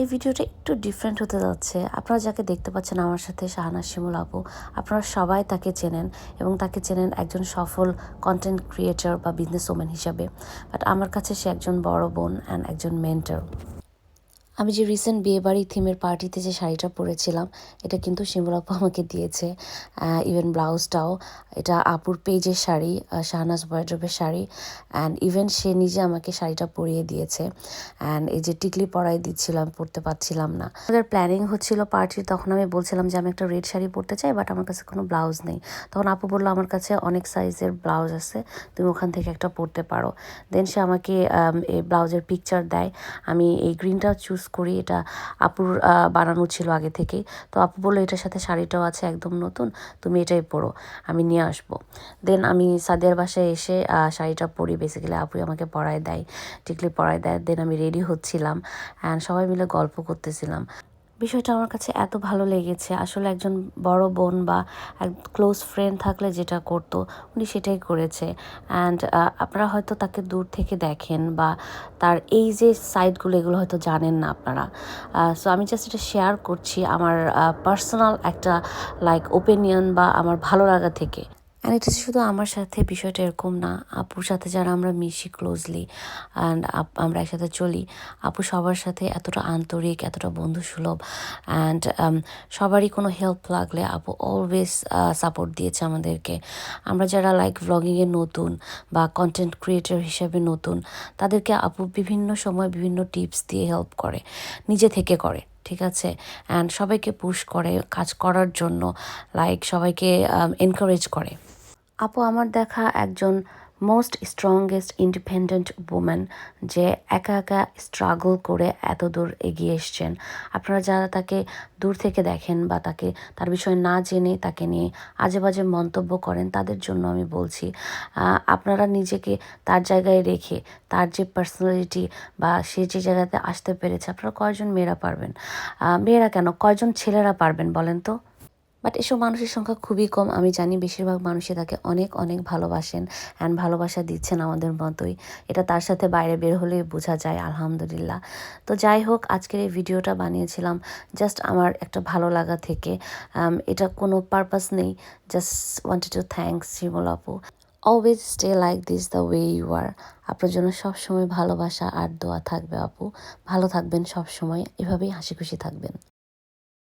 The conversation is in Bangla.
এই ভিডিওটা একটু ডিফারেন্ট হতে যাচ্ছে। আপনারা যাকে দেখতে পাচ্ছেন আমার সাথে, শাহানা শিমুল আপু, আপনারা সবাই তাকে চেনেন এবং তাকে চেনেন একজন সফল কন্টেন্ট ক্রিয়েটর বা বিজনেস ওম্যান হিসাবে। বাট আমার কাছে সে একজন বড় বোন অ্যান্ড একজন মেন্টর আমি যে রিসেন্ট বিয়েবাড়ি থিমের পার্টিতে যে শাড়িটা পরেছিলাম, এটা কিন্তু শিমুল আপু আমাকে দিয়েছে। ইভেন ব্লাউজটাও এটা আপুর পেজের শাড়ি শাহনাজ ওয়ার্ড্রবের শাড়ি। অ্যান্ড ইভেন সে নিজে আমাকে শাড়িটা পরিয়ে দিয়েছে। অ্যান্ড এই যে টিকলি পরাই দিচ্ছিলাম, পরতে পারছিলাম না। আমাদের প্ল্যানিং হচ্ছিল পার্টির তখন আমি বলছিলাম যে আমি একটা রেড শাড়ি পরতে চাই বাট আমার কাছে কোনো ব্লাউজ নেই। তখন আপু বলল, আমার কাছে অনেক সাইজের ব্লাউজ আছে, তুমি ওখান থেকে একটা পরতে পারো। দেন সে আমাকে এই ব্লাউজের পিকচার দেয়। আমি এই গ্রিনটাও চুজ করি, এটা আপুর বানানো ছিল আগে থেকেই তো আপু বলল, এটার সাথে শাড়িটাও আছে একদম নতুন, তুমি এটাই পরো, আমি নিয়ে আসব। দেন আমি সাদিয়ার বাসায় এসে শাড়িটা পরি বেসিক্যালি আপুই আমাকে পরায় দেয় টিকলি পরায় দেয়। দেন আমি রেডি হচ্ছিলাম অ্যান্ড সবাই মিলে গল্প করতেছিলাম। বিষয়টা আমার কাছে এত ভালো লেগেছে। আসলে একজন বড় বোন বা এক ক্লোজ ফ্রেন্ড থাকলে যেটা করতো, উনি সেটাই করেছে। অ্যান্ড আপনারা হয়তো তাকে দূর থেকে দেখেন বা তার এই যে সাইডগুলো এগুলো হয়তো জানেন না আপনারা। সো আমি জাস্ট এটা শেয়ার করছি আমার পার্সোনাল একটা লাইক ওপিনিয়ন বা আমার ভালো লাগা থেকে। অ্যান্ড এটা শুধু আমার সাথে বিষয়টা এরকম না, আপুর সাথে যারা আমরা মিশি ক্লোজলি অ্যান্ড আমরা একসাথে চলি, আপু সবার সাথে এতটা আন্তরিক, এতটা বন্ধুসুলভ অ্যান্ড সবারই কোনো হেল্প লাগলে আপু অলওয়েজ সাপোর্ট দিয়েছে আমাদেরকে। আমরা যারা লাইক ভ্লগিংয়ে নতুন বা কন্টেন্ট ক্রিয়েটর হিসেবে নতুন, তাদেরকে আপু বিভিন্ন সময় বিভিন্ন টিপস দিয়ে হেল্প করে, নিজে থেকে করে, ঠিক আছে? অ্যান্ড সবাইকে পুশ করে, কাজ করার জন্য লাইক সবাইকে এনকারেজ করে। আপু, আমার দেখা একজন মোস্ট স্ট্রংগেস্ট ইন্ডিপেন্ডেন্ট ওম্যান যে একা একা স্ট্রাগল করে এত দূর এগিয়ে এসছেন। আপনারা যারা তাকে দূর থেকে দেখেন বা তাকে, তার বিষয়ে না জেনে তাকে নিয়ে আজে বাজে মন্তব্য করেন, তাদের জন্য আমি বলছি আপনারা নিজেকে তার জায়গায় রেখে, তার যে পার্সোনালিটি বা সে যে জায়গাতে আসতে পেরেছে, আপনারা কয়জন মেয়েরা পারবেন? মেয়েরা কেন? কয়জন ছেলেরা পারবেন বলেন তো? বাট এসব মানুষের সংখ্যা খুবই কম আমি জানি বেশিরভাগ মানুষই তাকে অনেক অনেক ভালোবাসেন অ্যান্ড ভালোবাসা দিচ্ছেন আমাদের মতোই। এটা তার সাথে বাইরে বের হলেই বোঝা যায় আলহামদুলিল্লাহ। তো যাই হোক আজকের এই ভিডিওটা বানিয়েছিলাম জাস্ট আমার একটা ভালো লাগা থেকে। Um, এটা কোনো পারপাস নেই just wanted to thanks Shimul আপু always stay like this the way you are আপনার জন্য সবসময় ভালোবাসা আর দোয়া থাকবে আপু। ভালো থাকবেন সবসময় এভাবেই হাসি খুশি থাকবেন।